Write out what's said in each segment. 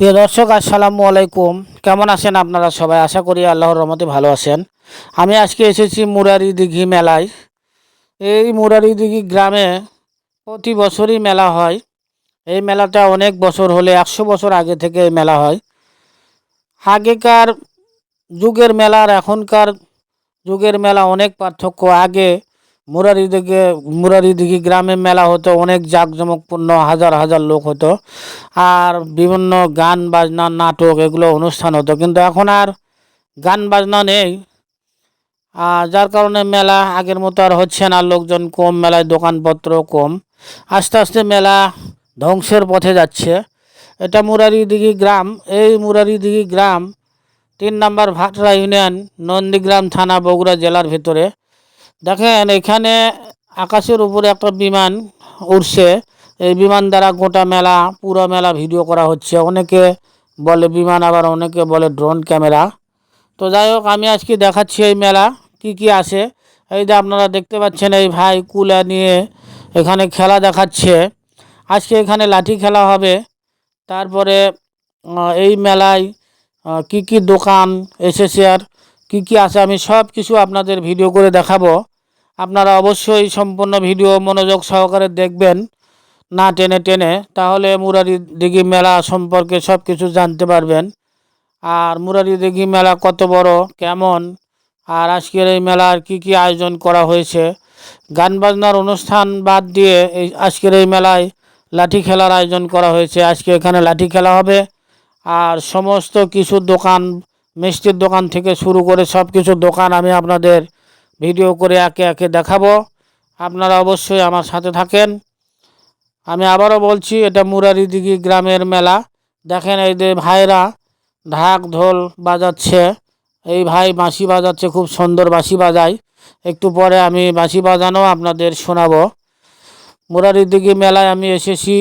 প্রিয় দর্শক, আসসালামু আলাইকুম। কেমন আছেন আপনারা সবাই? আশা করি আল্লাহর রহমতে ভালো আছেন। আমি আজকে এসেছি মুরারি দিঘি মেলায়। এই মুরারি দিঘি গ্রামে প্রতি বছরই মেলা হয়। এই মেলাটা অনেক বছর হলে, একশো বছর আগে থেকে এই মেলা হয়। আগেকার যুগের মেলার এখনকার যুগের মেলা অনেক পার্থক্য। আগে মুরারি দিঘি মুরারি দিঘি গ্রামে মেলা হতো, অনেক জাঁকজমকপূর্ণ, হাজার হাজার লোক হতো। আর বিভিন্ন গান বাজনা, নাটক, এগুলো অনুষ্ঠান হতো। কিন্তু এখন আর গান বাজনা নেই। যার কারণে মেলা আগের মতো আর হচ্ছে না। লোকজন কম, মেলায় দোকানপত্র কম। আস্তে আস্তে মেলা ধ্বংসের পথে যাচ্ছে। এটা মুরারিদিঘি গ্রাম। এই মুরারিদিঘি গ্রাম তিন নম্বর ভাটরা ইউনিয়ন, নন্দীগ্রাম থানা, বগুড়া জেলার ভিতরে। দেখেন, এখানে আকাশের উপরে একটা বিমান উড়ছে। এই বিমান দ্বারা গোটা মেলা, পুরো মেলা ভিডিও করা হচ্ছে। অনেকে বলে বিমান, আবার অনেকে বলে ড্রোন ক্যামেরা। তো যাই হোক, আমি আজকে দেখাচ্ছি এই মেলা, কি কি আছে। এই যে আপনারা দেখতে পাচ্ছেন, এই ভাই কুলা নিয়ে এখানে খেলা দেখাচ্ছে। আজকে এখানে লাঠি খেলা হবে। তারপরে এই মেলায় কি কি দোকান এসেছে আর কি কি আছে, আমি সব কিছু আপনাদের ভিডিও করে দেখাবো। আপনারা অবশ্যই সম্পূর্ণ ভিডিও মনোযোগ সহকারে দেখবেন না টেনে টেনে, তাহলে মুরারি দিঘি মেলা সম্পর্কে সব কিছু জানতে পারবেন। আর মুরারি দিঘি মেলা কত বড়, কেমন, আর আজকের এই মেলার কি কি আয়োজন করা হয়েছে, গান বাজনার অনুষ্ঠান বাদ দিয়ে এই আজকের এই মেলায় লাঠি খেলার আয়োজন করা হয়েছে। আজকে এখানে লাঠি খেলা হবে, আর সমস্ত কিছু দোকান, মিষ্টির দোকান থেকে শুরু করে সব কিছু দোকান আমি আপনাদের ভিডিও করে একে একে দেখাবো। আপনারা অবশ্যই আমার সাথে থাকেন। আমি আবারও বলছি, এটা মুরারিদিঘি গ্রামের মেলা। দেখেন এই যে ভাইরা ঢাক ঢোল বাজাচ্ছে। এই ভাই বাঁশি বাজাচ্ছে, খুব সুন্দর বাঁশি বাজায়। একটু পরে আমি বাঁশি বাজানো আপনাদের শোনাবো। মুরারিদিঘি মেলায় আমি এসেছি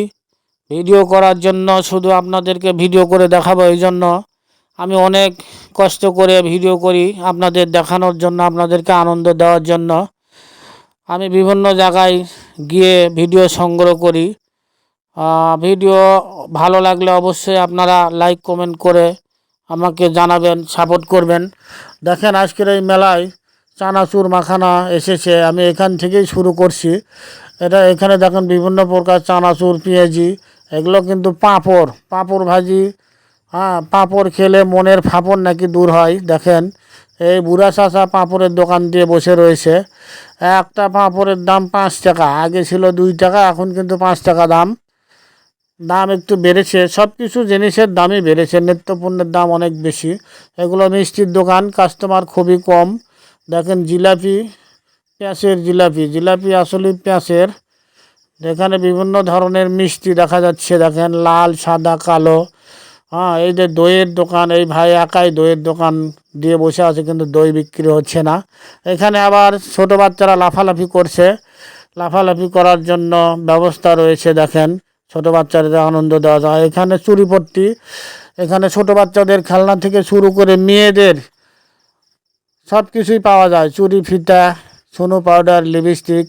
ভিডিও করার জন্য, শুধু আপনাদেরকে ভিডিও করে দেখাবো এই জন্য। আমি অনেক কষ্ট করে ভিডিও করি আপনাদের দেখানোর জন্য, আপনাদেরকে আনন্দ দেওয়ার জন্য। আমি বিভিন্ন জায়গায় গিয়ে ভিডিও সংগ্রহ করি। ভিডিও ভালো লাগলে অবশ্যই আপনারা লাইক, কমেন্ট করে আমাকে জানাবেন, সাপোর্ট করবেন। দেখেন আজকের এই মেলায় চানাচুর মাখানা এসেছে, আমি এখান থেকেই শুরু করছি। এটা এখানে দেখেন বিভিন্ন প্রকার চানাচুর, পেঁয়াজি, এগুলো কিন্তু পাঁপড় পাঁপড় ভাজি হ্যাঁ পাঁপড় খেলে মনের ফাঁপড় নাকি দূর হয়? দেখেন, এই বুড়া চাষা পাঁপড়ের দোকান দিয়ে বসে রয়েছে। একটা পাঁপড়ের দাম পাঁচ টাকা, আগে ছিল দুই টাকা, এখন কিন্তু পাঁচ টাকা দাম। দাম একটু বেড়েছে সব কিছু জিনিসের দামই বেড়েছে, নিত্যপণ্যের দাম অনেক বেশি। এগুলো মিষ্টির দোকান কাস্টমার খুবই কম। দেখেন, জিলাপি, পেঁয়াজের জিলাপি। জিলাপি আসলে পেঁয়াজের। এখানে বিভিন্ন ধরনের মিষ্টি দেখা যাচ্ছে, দেখেন, লাল, সাদা, কালো। হ্যাঁ এই যে দইয়ের দোকান, এই ভাই একাই দইয়ের দোকান দিয়ে বসে আছে, কিন্তু দই বিক্রি হচ্ছে না। এখানে আবার ছোট বাচ্চারা লাফালাফি করছে। লাফালাফি করার জন্য ব্যবস্থা রয়েছে, দেখেন। ছোট বাচ্চাদের আনন্দ দেওয়া যায়। এখানে চুরিপট্টি এখানে ছোট বাচ্চাদের খেলনা থেকে শুরু করে মেয়েদের সব কিছুই পাওয়া যায়। চুরি, ফিতা, সোনো পাউডার, লিপস্টিক,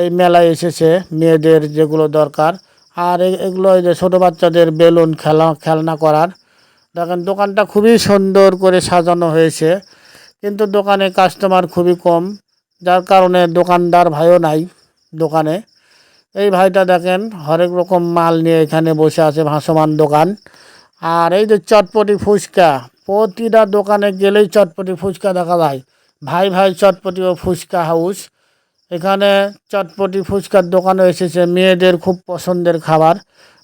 এই মেলায় এসেছে মেয়েদের যেগুলো দরকার। আর এগুলো ওই যে ছোটো বাচ্চাদের বেলুন খেলা, খেলনা করার। দেখেন, দোকানটা খুবই সুন্দর করে সাজানো হয়েছে। কিন্তু দোকানে কাস্টমার খুবই কম, যার কারণে দোকানদার ভাইও নাই দোকানে। এই ভাইটা দেখেন, হরেক রকম মাল নিয়ে এখানে বসে আছে, ভাসমান দোকান। আর এই যে চটপটি ফুচকা, প্রতিটা দোকানে গেলেই চটপটি ফুচকা দেখা যায়। ভাই ভাই চটপটি ও ফুচকা হাউস। এখানে চটপটি ফুচকার দোকানও এসেছে, মেয়েদের খুব পছন্দের খাবার।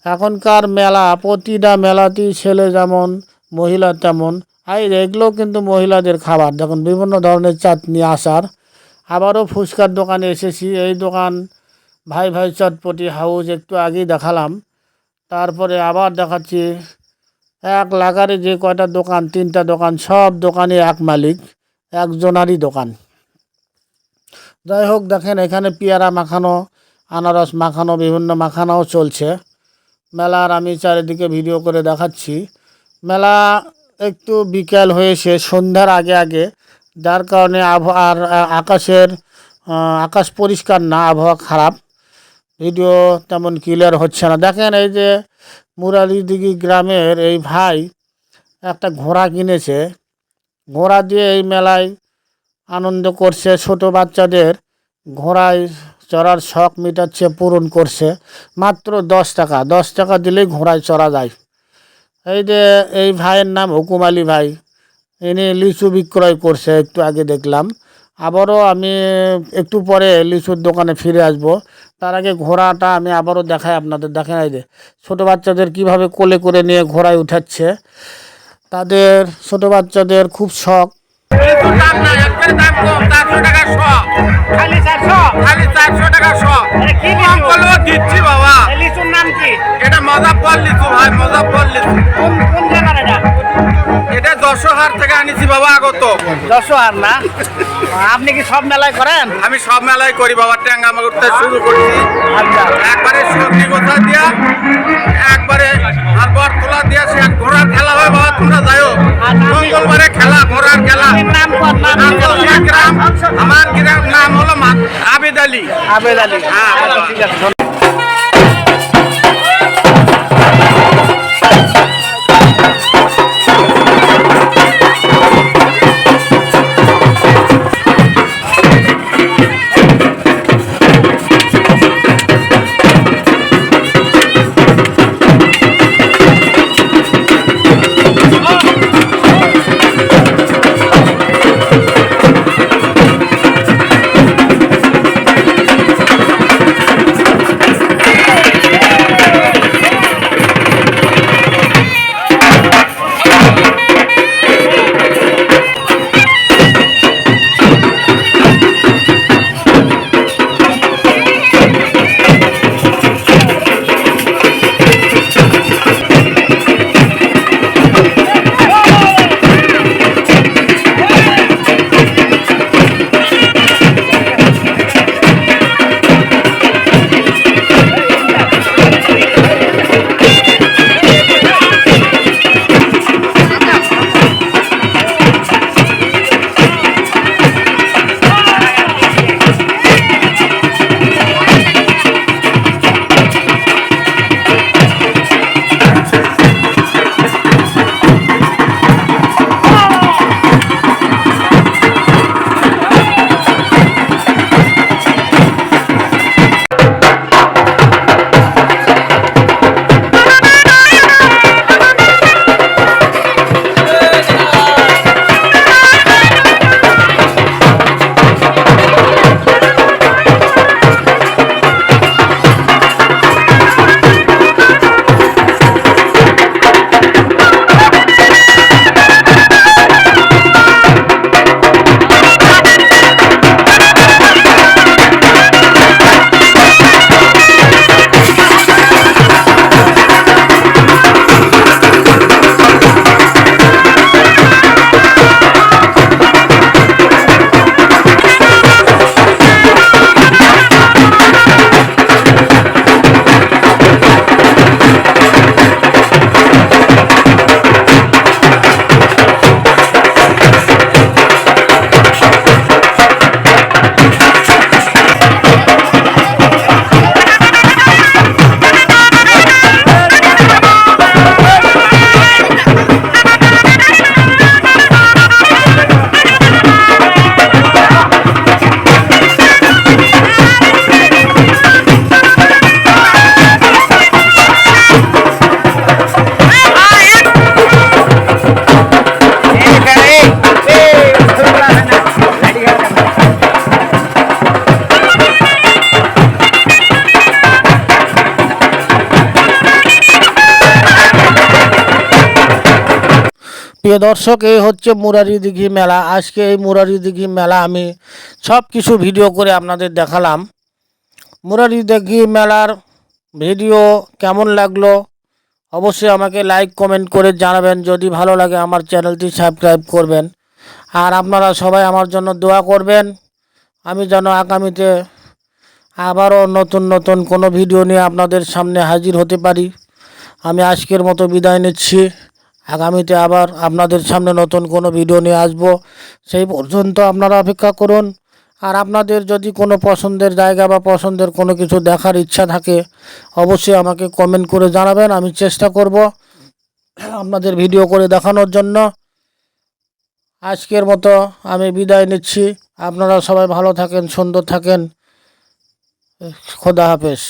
এখনকার মেলা, প্রতিটা মেলাতেই ছেলে যেমন, মহিলা তেমন। আর এগুলো কিন্তু মহিলাদের খাবার। দেখুন বিভিন্ন ধরনের চাটনি আচার, আবারও ফুচকার দোকানে এসেছি। এই দোকান ভাই ভাই চটপটি হাউস একটু আগেই দেখালাম। তারপরে আবার দেখাচ্ছি, এক লাগারে যে কয়টা দোকান, তিনটা দোকান, সব দোকানে এক মালিক, একজনারই দোকান। যাই হোক দেখেন এখানে পেয়ারা মাখানো, আনারস মাখানো, বিভিন্ন মাখানাও চলছে। মেলার আমি চারিদিকে ভিডিও করে দেখাচ্ছি। মেলা একটু বিকেল হয়েছে সন্ধ্যার আগে আগে, যার কারণে আবহাওয়া আর আকাশের আকাশ পরিষ্কার না, আবহাওয়া খারাপ। ভিডিও তেমন ক্লিয়ার হচ্ছে না। দেখেন এই যে মুরারিদিঘি গ্রামের এই ভাই একটা ঘোড়া কিনেছে। ঘোড়া দিয়ে এই মেলায় আনন্দ করছে। ছোট বাচ্চাদের ঘোড়ায় চড়ার শখ মেটাচ্ছে, পূরণ করছে। মাত্র দশ টাকা। দশ টাকা দিলেই ঘোড়ায় চড়া যায়। এই যে এই ভাইয়ের নাম হুকুম আলী ভাই। ইনি লিচু বিক্রয় করছে, একটু আগে দেখলাম। আবারও আমি একটু পরে লিচুর দোকানে ফিরে আসব। তার আগে ঘোড়াটা আমি আবারও দেখাই আপনাদের। দেখেন এই যে ছোটো বাচ্চাদের কীভাবে কোলে করে নিয়ে ঘোড়ায় উঠাচ্ছে। তাদের ছোটো বাচ্চাদের খুব শখ। দিচ্ছি বাবা। লিচুর নাম কি? এটা মজাফর লিচু ভাই মজাফর লিচু। কোন কোন জায়গার এটা? থেকে আনিছি বাবা আগত। না? আপনি কি সব মেলায় করেন? আমি সব মেলায় করি বাবা ট্যাঙ্গা মাগুরতে শুরু করছি। আচ্ছা। একবারে সবজি গোছা দিয়া একবারে আর বট তোলা দিয়া সে ঘোড়ার খেলা হয় বাবা তোমরা যাইও। মঙ্গলবারে খেলা ঘোড়ার খেলা? আমার গ্রাম নাম হলো আবেদ আলী। আবেদ আলী। হ্যাঁ। প্রিয় দর্শক, এই হচ্ছে মুরারি দিঘি মেলা। আজকে এই মুরারি দিঘি মেলা আমি সব কিছু ভিডিও করে আপনাদের দেখালাম। মুরারি দিঘি মেলার ভিডিও কেমন লাগল অবশ্যই আমাকে লাইক, কমেন্ট করে জানাবেন। যদি ভালো লাগে আমার চ্যানেলটি সাবস্ক্রাইব করবেন। আর আপনারা সবাই আমার জন্য দোয়া করবেন। আমি যেন আগামীতে আবারও নতুন নতুন কোনো ভিডিও নিয়ে আপনাদের সামনে হাজির হতে পারি। আমি আজকের মতো বিদায় নিচ্ছি। আগামীতে আবার আপনাদের সামনে নতুন কোনো ভিডিও নিয়ে আসব। সেই পর্যন্ত আপনারা অপেক্ষা করুন। আর আপনাদের যদি কোনো পছন্দের জায়গা বা পছন্দের কোনো কিছু দেখার ইচ্ছা থাকে, অবশ্যই আমাকে কমেন্ট করে জানাবেন। আমি চেষ্টা করব আপনাদের ভিডিও করে দেখানোর জন্য। আজকের মতো আমি বিদায় নিচ্ছি। আপনারা সবাই ভালো থাকেন, সুন্দর থাকেন। খোদা হাফেজ।